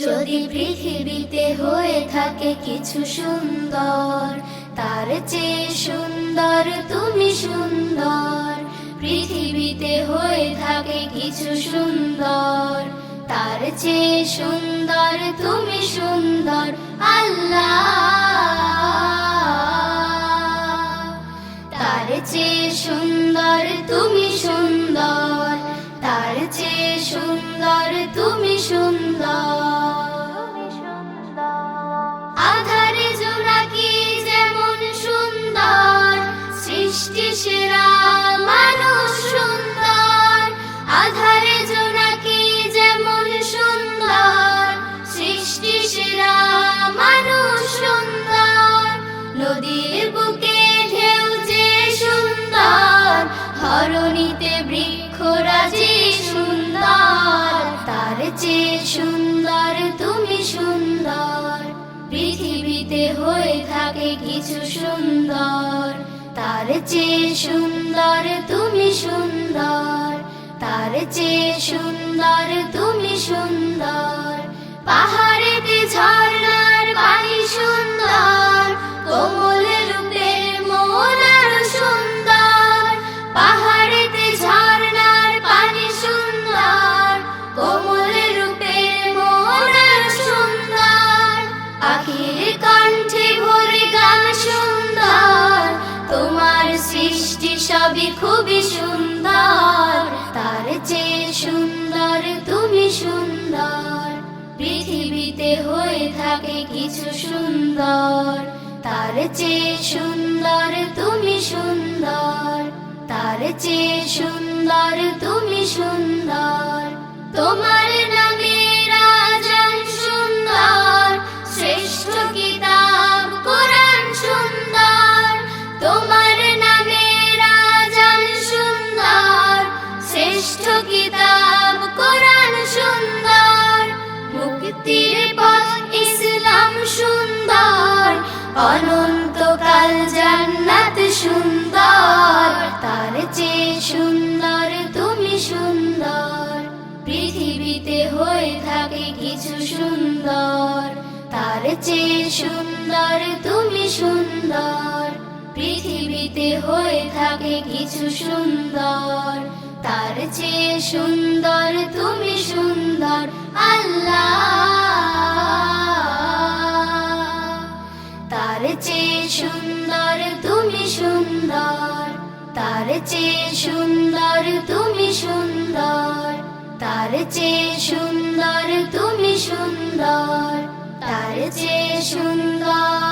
যদি পৃথিবীতে হয়ে থাকে কিছু সুন্দর, তার চেয়ে সুন্দর তুমি সুন্দর। পৃথিবীতে হয়ে থাকে কিছু সুন্দর, তার চেয়ে সুন্দর তুমি সুন্দর। আল্লাহ হরণীতে বৃক্ষরাজি সুন্দর, তার চেয়ে সুন্দর তুমি সুন্দর। পৃথিবীতে হয়ে থাকে কিছু সুন্দর, তার চেয়ে সুন্দর তুমি সুন্দর। তার চেয়ে সুন্দর তুমি সুন্দর। পাহাড়েতে ঝর্ণার হয়ে থাকে কিছু সুন্দর। তার চেয়ে সুন্দর তুমি সুন্দর। তার চেয়ে সুন্দর তুমি সুন্দর। তোমার নামে রাজন সুন্দর। শ্রেষ্ঠ কিতাব, কোরআন সুন্দর। তোমার নামে রাজন সুন্দর। শ্রেষ্ঠ কিতাব, কোরআন সুন্দর। মুক্তির অনন্তকাল জান্নাত সুন্দর, তার চেয়ে সুন্দর তুমি সুন্দর। পৃথিবীতে হয়ে থাকে কিছু সুন্দর, তার চেয়ে সুন্দর তুমি সুন্দর। পৃথিবীতে হয়ে থাকে কিছু সুন্দর, তার চেয়ে সুন্দর তুমি সুন্দর। আল্লাহ চেয়ে সুন্দর, তুমি সুন্দর। তার চেয়ে সুন্দর, তুমি সুন্দর। তার চেয়ে সুন্দর, তুমি সুন্দর। তার চেয়ে সুন্দর